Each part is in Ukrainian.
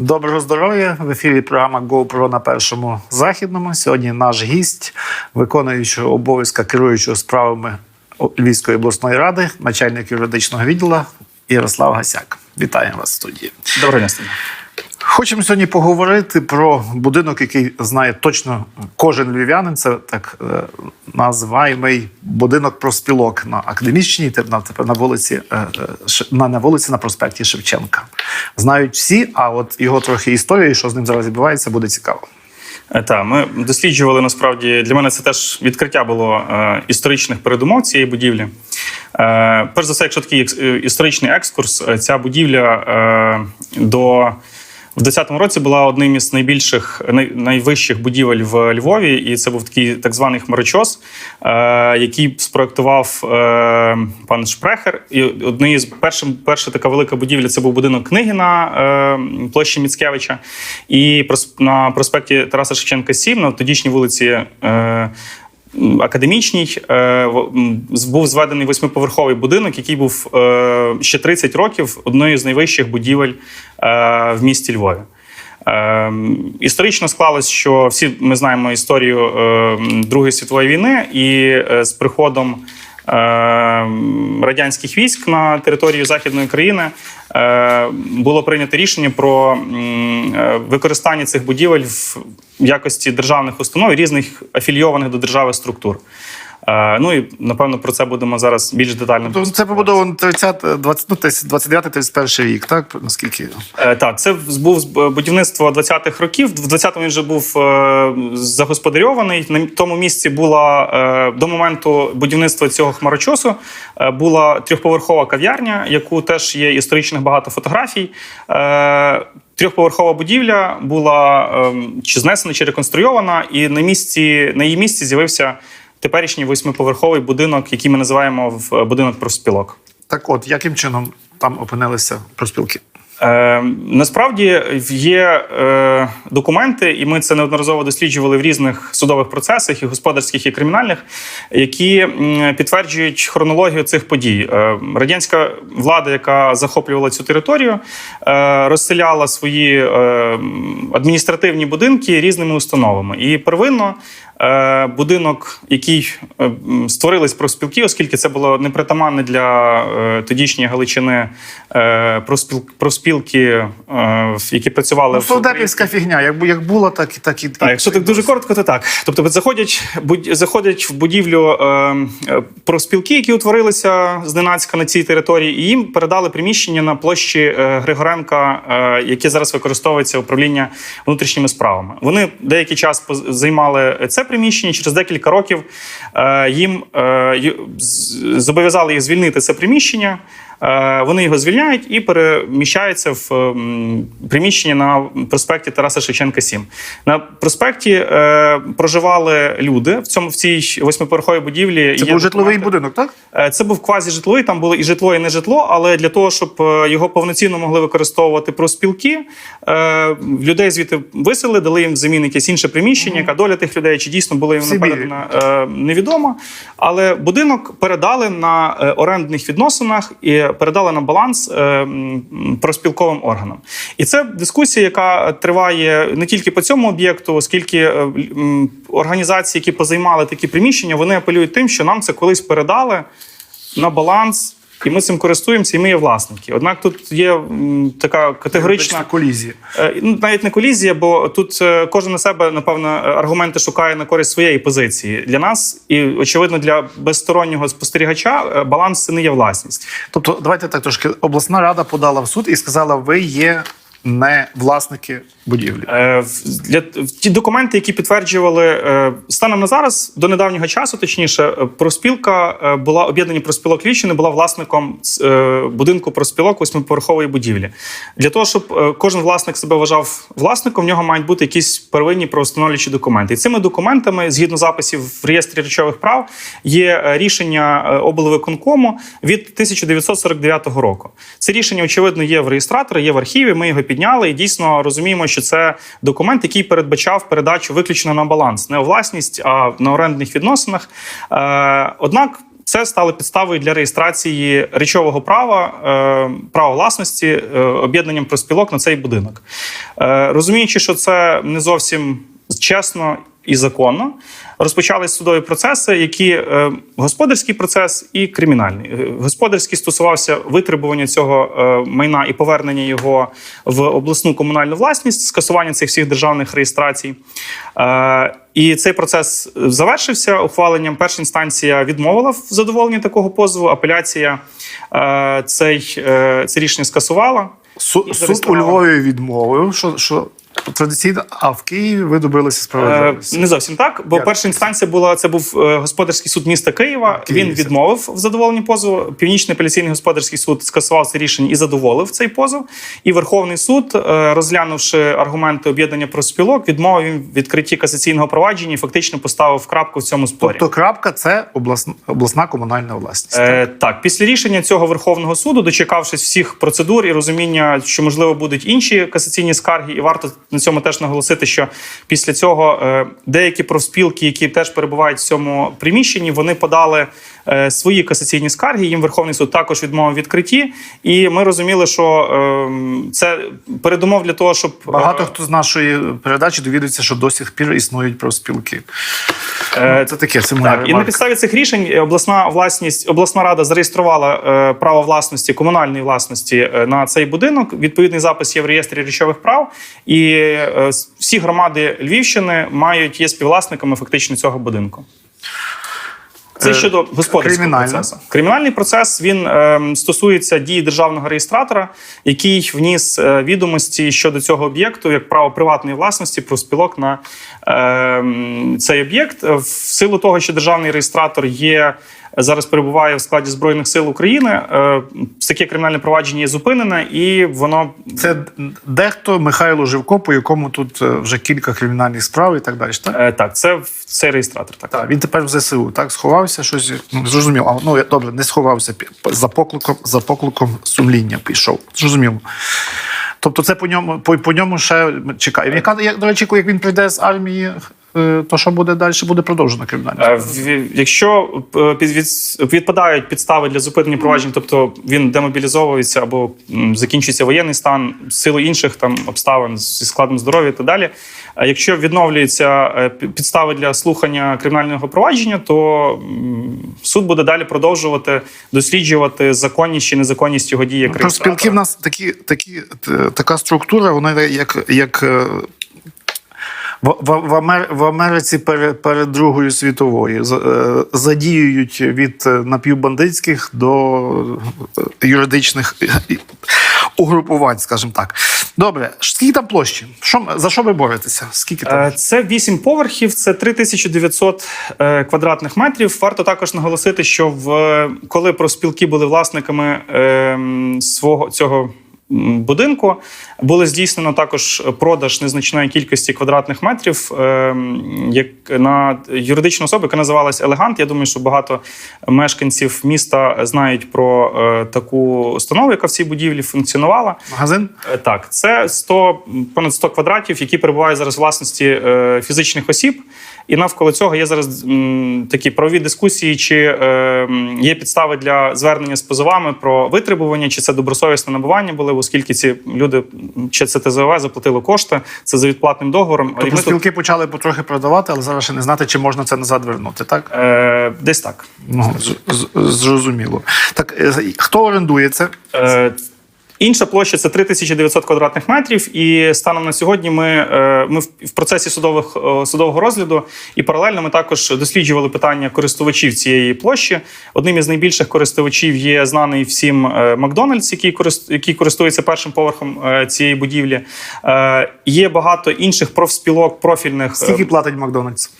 Доброго здоров'я! В ефірі програма GoPro на першому західному. Сьогодні наш гість, виконуючий обов'язка керуючого справами Львівської обласної ради, начальник юридичного відділу Ярослав Гасяк. Вітаємо вас в студії. Доброго дня. Хочемо сьогодні поговорити про будинок, який знає точно кожен львів'янин. Це так е, називаємий будинок проспілок на академічній на, на вулиці е, е, на, на вулиці на проспекті Шевченка. Знають всі, а от його трохи історії, що з ним зараз відбувається, буде цікаво. Е, Так, ми досліджували насправді для мене це теж відкриття було е, історичних передумов цієї будівлі. Е, перш за все, якщо такий е, історичний екскурс, ця будівля е, до в 20-му році була одним із найбільших найвищих будівель в Львові, і це був такий так званий хмарочос, е, який спроектував е, пан Шпрехер. І однією з першим, перша така велика будівля це був будинок книги на е, площі Міцкевича. І на проспекті Тараса Шевченка 7, на тодішній вулиці. Академічній е, був зведений восьмиповерховий будинок, який був е, ще 30 років одною з найвищих будівель е, в місті Львові. Історично склалось, що всі ми знаємо історію Другої світової війни, і з приходом радянських військ на територію Західної країни е, було прийнято рішення про е, використання цих будівель в якості державних установ різних афілійованих до держави структур. Е, Ну і напевно про це будемо зараз більш детально. Тобто це побудовано 30, 20, ну, 29-31 рік, так? Наскільки? Е, Так, це був будівництво 20-х років. В 20-му він вже був е, загосподарьований. На тому місці була е, до моменту будівництва цього хмарочосу е, була трьохповерхова кав'ярня, яку теж є історичних багато фотографій. Е, Трьохповерхова будівля була ем, чи знесена, чи реконструйована, і на місці на її місці з'явився теперішній восьмиповерховий будинок, який ми називаємо в будинок профспілок. Так от, яким чином там опинилися проспілки? Е, насправді є е, документи, і ми це неодноразово досліджували в різних судових процесах, і господарських, і кримінальних, які підтверджують хронологію цих подій. Е, радянська влада, яка захоплювала цю територію, е, розселяла свої е, адміністративні будинки різними установами. І первинно е, будинок, який е, створились профспілки, оскільки це було непритаманне для е, тодішньої Галичини е, профспіл- профспілки, е, які працювали Ну, в совдепівська фігня. Як, бу- як була, так і так і. так, якщо так дуже коротко, то так. Тобто заходять, будь, заходять в будівлю е, е, профспілки, які утворилися зненацька на цій території, і їм передали приміщення на площі е, Григоренка, е, яке зараз використовується управління внутрішніми справами. Вони деякий час займали це приміщення. Через декілька років е, їм е, зобов'язали їх звільнити це приміщення. Е, Вони його звільняють і переміщаються в приміщення на проспекті Тараса Шевченка 7. На проспекті е, проживали люди в цьому в цій восьмиповерховій будівлі. Це був житловий будинок, так? Е, Це був квазі-житловий, там було і житло, і не житло. Але для того, щоб його повноцінно могли використовувати профспілки, людей звідти висели, дали їм взамін якесь інше приміщення. Яка доля тих людей, чи дійсно було їм Всі передана, е, невідомо. Але будинок передали на орендних відносинах і передали на баланс проспілковим органам. І це дискусія, яка триває не тільки по цьому об'єкту, оскільки е, організації, які позаймали такі приміщення, вони апелюють тим, що нам це колись передали на баланс. І ми цим користуємося, і ми є власники. Однак тут є така категорична колізія. Е, ну, навіть не колізія, бо тут е, кожен на себе, напевно, аргументи шукає на користь своєї позиції. Для нас і очевидно для безстороннього спостерігача е, баланс це не є власність. Тобто, давайте так трошки. Обласна рада подала в суд і сказала, ви є не власники будівлі. Е, Для ті документи, які підтверджували е, станом на зараз, до недавнього часу, точніше, е, проспілка е, була об'єднання проспілок Львівщини була власником е, будинку проспілок восьмиповерхової будівлі. Для того, щоб е, кожен власник себе вважав власником, в нього мають бути якісь первинні правостановлюючі документи. І цими документами, згідно записів в реєстрі речових прав, є е, рішення е, облвиконкому від 1949 року. Це рішення, очевидно, є в реєстратора, є в архіві. Ми його підняли і дійсно розуміємо, що це документ, який передбачав передачу виключно на баланс, не у власність, а на орендних відносинах. Е, Однак Це стало підставою для реєстрації речового права, е, права власності е, об'єднанням проспілок на цей будинок. Розуміючи, що це не зовсім чесно і законно, розпочались судові процеси, які е, господарський процес і кримінальний. Е, Господарський стосувався витребування цього е, майна і повернення його в обласну комунальну власність, скасування цих всіх державних реєстрацій. І цей процес завершився ухваленням. Перша інстанція відмовила в задоволенні такого позову. Апеляція цей, це рішення скасувала. Суд у. Львові відмовив, що, що традиційно, а в Києві ви добилися Е. Не зовсім так, бо Як? перша інстанція була це був е, господарський суд міста Києва. Київ, Він відмовив в задоволенні позову. Північний апеляційний господарський суд скасував це рішення і задоволив цей позов. І Верховний суд, е, розглянувши аргументи об'єднання профспілок, відмовив їм відкритті касаційного провадження і фактично поставив крапку в цьому спорі. Тобто крапка це обласна, обласна комунальна власність. Е, так, після рішення цього Верховного суду, дочекавшись всіх процедур і розуміння, що можливо будуть інші касаційні скарги, і варто на цьому теж наголосити, що після цього е, деякі профспілки, які теж перебувають в цьому приміщенні, вони подали свої касаційні скарги. Їм Верховний суд також відмовив відкритті. І ми розуміли, що е, це передумов для того, щоб е, Багато хто з нашої передачі довідується, що до сих пір існують профспілки. е, Це таке, це моя Так, і на підставі цих рішень е, обласна власність, обласна рада зареєструвала е, право власності комунальної власності е, на цей будинок. Відповідний запис є в реєстрі речових прав, і е, всі громади Львівщини мають є співвласниками фактично цього будинку. Це Е, щодо господарського процесу. Кримінальний процес він е, стосується дії державного реєстратора, який вніс е, відомості щодо цього об'єкту як право приватної власності про спілок на е, цей об'єкт. В силу того, що державний реєстратор є. Зараз перебуває в складі збройних сил України. е, Таке кримінальне провадження є зупинене, і воно Це дехто Михайло Живко, по якому тут е, вже кілька кримінальних справ і так далі. Так? е, так, це цей реєстратор. Так. Так, він тепер в ЗСУ, так, сховався, щось ну, зрозумів. А, ну, добре, не сховався, за покликом, за покликом сумління пішов. Зрозуміло. Тобто це по ньому, по, по ньому ще чекає. Яка, як, до речі, як він прийде з армії, то що буде далі? Буде продовжено кримінальне. Е, Якщо е, відпадають підстави для зупинення проваджень, тобто він демобілізовується або закінчується воєнний стан силу інших там обставин зі складом здоров'я і так далі. А якщо відновлюються е, підстави для слухання кримінального провадження, то суд буде далі продовжувати досліджувати законність чи незаконність його дії як Про спілки в нас такі, такі, така структура, вона як, як е, в, в, Амер, в Америці перед, перед Другою світовою е, задіюють від е, напівбандитських до е, юридичних угрупувань, скажімо так. Добре, скільки там площі? Що, за що ви боретеся? Скільки там? Це 8 поверхів, це 3900 е, квадратних метрів. Варто також наголосити, що в коли профспілки були власниками е, свого цього. Будинку було здійснено також продаж незначної кількості квадратних метрів е, як на юридичну особу, яка називалась Елегант. Я думаю, що багато мешканців міста знають про е, таку установу, яка в цій будівлі функціонувала. Магазин? Е, Так, це 100, понад 100 квадратів, які перебувають зараз у власності е, фізичних осіб. І навколо цього є зараз такі правові дискусії, чи є підстави для звернення з позовами про витребування, чи це добросовісне набування було, оскільки ці люди, чи це ТЗОВ, заплатили кошти, це за відплатним договором. Тобто ми тут, почали потрохи продавати, але зараз ще не знати, чи можна це назад вернути, так? е, десь так. Ну, зрозуміло. Так, е, хто орендує це? Е, Інша площа це 3900 квадратних метрів. І станом на сьогодні ми, е, ми в процесі судових, е, судового розгляду і паралельно ми також досліджували питання користувачів цієї площі. Одним із найбільших користувачів є знаний всім е, Макдональдс, який який користується першим поверхом цієї будівлі. Є багато інших профспілок, профільних. Скільки платить Макдональдс?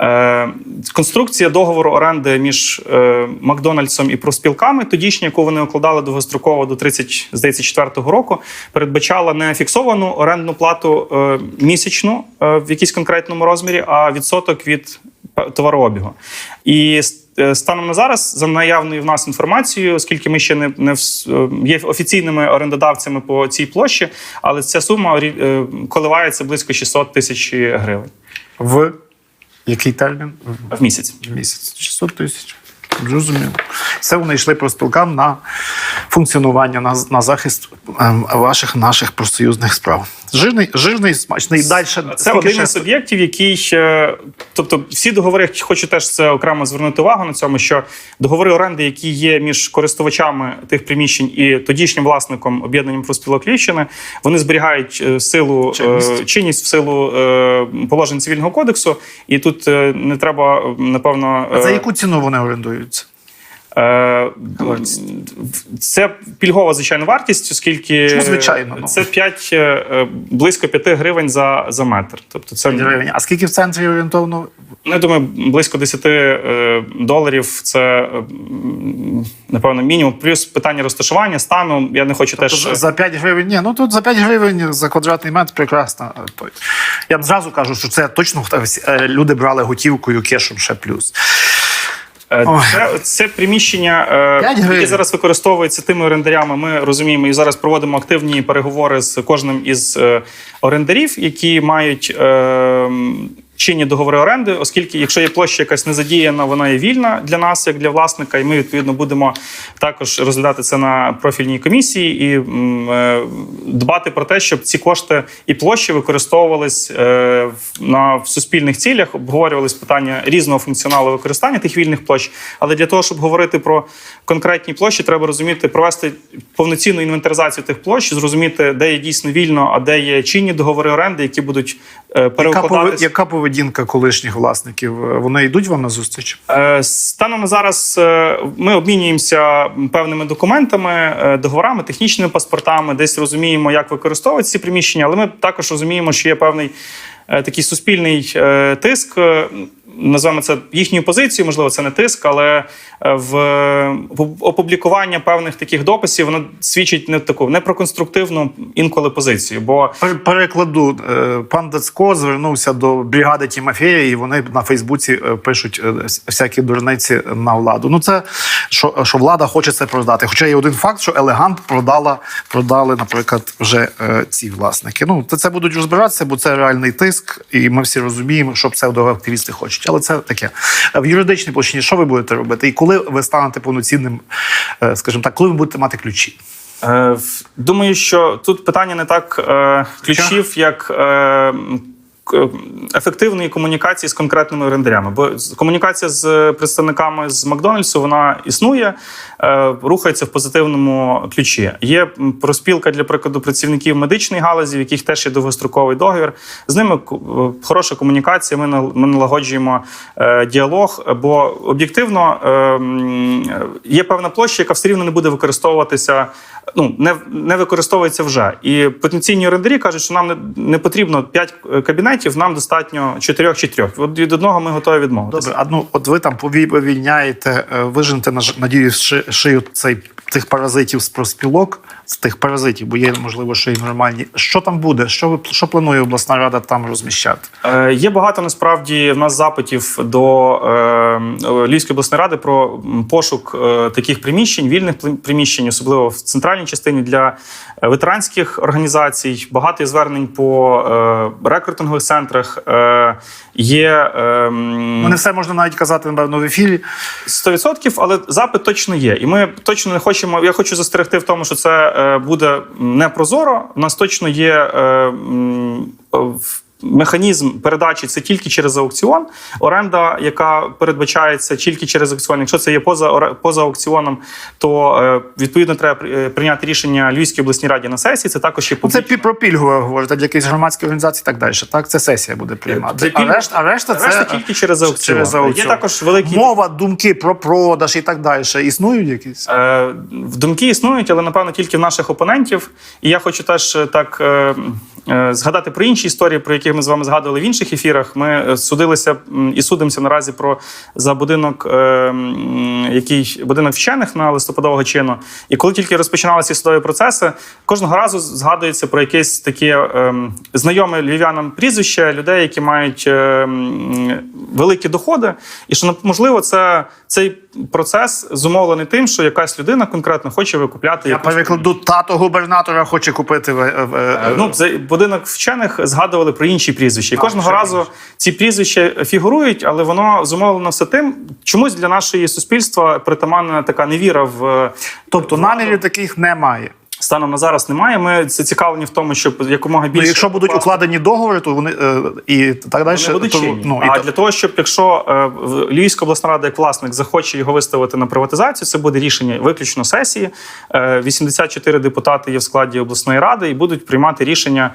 Е, Конструкція договору оренди між е, Макдональдсом і профспілками, тодішня, яку вони укладали довгостроково до 30, здається, 4-го року, передбачала не фіксовану орендну плату е, місячну в якійсь конкретному розмірі, а відсоток від товарообігу. І станом на зараз, за наявною в нас інформацією, оскільки ми ще не, не є офіційними орендодавцями по цій площі, але ця сума коливається близько 600 тисяч гривень В який термін? в місяць. В місяць. 600 тисяч. Зрозуміло. Це вони йшли профспілкам на функціонування, на, на захист ем, ваших наших профсоюзних справ. Жирний, жирний, смачний. Далі. Це один із об'єктів, який тобто всі договори, хочу теж це окремо звернути увагу на цьому, що договори оренди, які є між користувачами тих приміщень і тодішнім власником об'єднанням профспілок Львівщини, вони зберігають е, силу е, Чинність. чинність в силу е, положень цивільного кодексу, і тут не треба напевно За е, яку ціну вони орендуються? Е. Це пільгова звичайно вартість, оскільки Чому звичайно, ну? це 5, е, близько 5 гривень за, за метр. Тобто це Гривень. А скільки в центрі орієнтовно? Ну, я думаю, близько 10 е, доларів це е, напевно мінімум. Плюс питання розташування, стану. Я не хочу теж. Тобто За 5 гривень. Ні, ну тут за 5 гривень за квадратний метр прекрасно. Е. Я б зразу кажу, що це точно е, люди брали готівкою кешем ще плюс. Е. Це, це приміщення, е, яке зараз використовується тими орендарями. Ми розуміємо і зараз проводимо активні переговори з кожним із е, орендарів, які мають. Чинні договори оренди, оскільки, якщо є площа якась не задіяна, вона є вільна для нас, як для власника, і ми відповідно будемо також розглядати це на профільній комісії і е, дбати про те, щоб ці кошти і площі використовувались е, на в суспільних цілях, обговорювались питання різного функціоналу використання тих вільних площ. Але для того, щоб говорити про конкретні площі, треба розуміти, провести повноцінну інвентаризацію тих площ, зрозуміти, де є дійсно вільно, а де є чинні договори оренди, які будуть переукладатися. яка поведінка колишніх власників? Е, Вони йдуть вам на зустріч? Е, Станом зараз е, ми обмінюємося певними документами, договорами, технічними паспортами, десь розуміємо, як використовувати ці приміщення, але ми також розуміємо, що є певний такий суспільний тиск. Називаємо це їхньою позицією, можливо, це не тиск, але в опублікування певних таких дописів воно свідчить не таку не про конструктивну інколи позицію. Бо Пер- Перекладу, Е, пан Дацько звернувся до бригади Тімофея, і вони на Фейсбуці е, пишуть е, всякі дурниці на владу. Ну це що, що влада хоче це продати. Хоча є один факт, що елегант продала, продали, наприклад, вже ці власники. Ну це будуть розбиратися, бо це реальний тиск, і ми всі розуміємо, що псевдоактивісти хочуть. Але це таке в юридичній площині. Що ви будете робити? І коли ви станете повноцінним, е, скажімо так, коли ви будете мати ключі? Е, Думаю, що тут питання не так е, ключів, як е, ефективної комунікації з конкретними орендарями. Бо комунікація з представниками з Макдональдсу вона існує, е, рухається в позитивному ключі. Є проспілка для прикладу працівників медичної галузі, в яких теж є довгостроковий договір. З ними е, хороша комунікація. Ми нал- ми налагоджуємо е, діалог, бо об'єктивно є певна площа, яка все рівно не буде використовуватися. Ну не, не використовується вже. І потенційні орендарі кажуть, що нам не потрібно 5 кабінетів, нам достатньо 4 чи 3. От від одного ми готові відмовитися. Добре, а ну от ви там пові- повільняєте, е, надіюсь, ши- шию цей тих паразитів з проспілок, з тих паразитів, бо є можливо ще й нормальні. Що там буде? Що ви що планує обласна рада там розміщати? Е, Є багато насправді в нас запитів до е, Львівської обласної ради про пошук е, таких приміщень, вільних приміщень, особливо в центральній частині для е, ветеранських організацій. Багато є звернень по е, рекрутингових центрах. Е, є е, Ну не все можна навіть казати напевно в ефірі. 100%, але запит точно є. І ми точно не хочемо. Я хочу застерегти в тому, що це е, буде не прозоро. У нас точно є е, е, механізм передачі це тільки через аукціон. Оренда, яка передбачається тільки через аукціон. Якщо це є поза поза аукціоном, то е, відповідно треба е, прийняти рішення Львівській обласній раді на сесії. Це також є Ну, це про пільгу говорите для якихось громадських організацій і так далі. Так, це сесія буде приймати. Для А решта, а решта це Решта тільки через аукціон. через аукціон. Є також великі мова, думки про продаж і так далі. Існують якісь? Е, думки існують, але напевно тільки в наших опонентів. І я хочу теж е, так е, е, згадати про інші історії, про які ми з вами згадували в інших ефірах. Ми е, судилися і судимося наразі про за будинок, е, який будинок вчених на листопадового чину. І коли тільки розпочиналися судові процеси, кожного разу згадується про якесь таке е, знайоме львів'янам прізвище людей, які мають е, великі доходи, і що можливо, це цей процес зумовлений тим, що якась людина конкретно хоче викупляти Я якусь перекладу, тато губернатора хоче купити. е, е, е, Ну, будинок вчених згадували про інші прізвища. І А, кожного разу інші. ці прізвища фігурують, але воно зумовлено все тим. Чомусь для нашої суспільства притаманна така невіра в Тобто намірів таких немає. Станом на зараз немає. Ми зацікавлені в тому, щоб якомога Ну, більше якщо будуть укладені договори, то вони е, і так далі. Вони будуть то, ну, і а то- для того, щоб якщо е, Львівська обласна рада як власник захоче його виставити на приватизацію, це буде рішення виключно сесії. Е, 84 депутати є в складі обласної ради і будуть приймати рішення.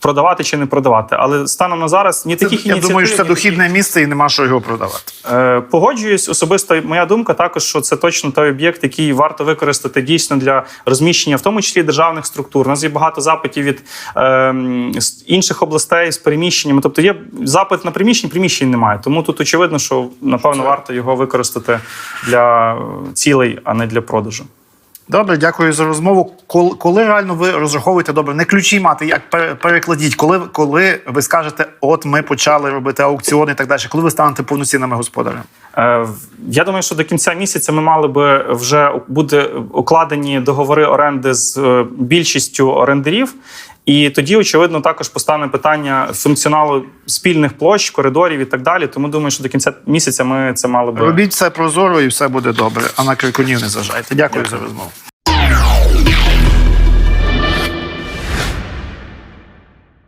Продавати чи не продавати, але станом на зараз ні це, таких я думаю, що це дохідне місце і нема що його продавати. Е, Погоджуюсь, особисто моя думка також, що це точно той об'єкт, який варто використати дійсно для розміщення, в тому числі державних структур. У нас є багато запитів від з інших областей з переміщеннями. Тобто є запит на приміщення, приміщень немає. Тому тут очевидно, що напевно варто його використати для е, цілей, а не для продажу. Добре, дякую за розмову. Коли, коли реально ви розраховуєте добре, не ключі мати, як пере- перекладіть, коли, коли ви скажете, от ми почали робити аукціони і так далі, коли ви станете повноцінними господарями? Е, Я думаю, що до кінця місяця ми мали би вже бути укладені договори оренди з е, більшістю орендарів. І тоді, очевидно, також постане питання функціоналу спільних площ, коридорів і так далі. Тому думаю, що до кінця місяця ми це мали би Робіть все прозоро і все буде добре. А на крикунів не зажайте. Дякую за розмову.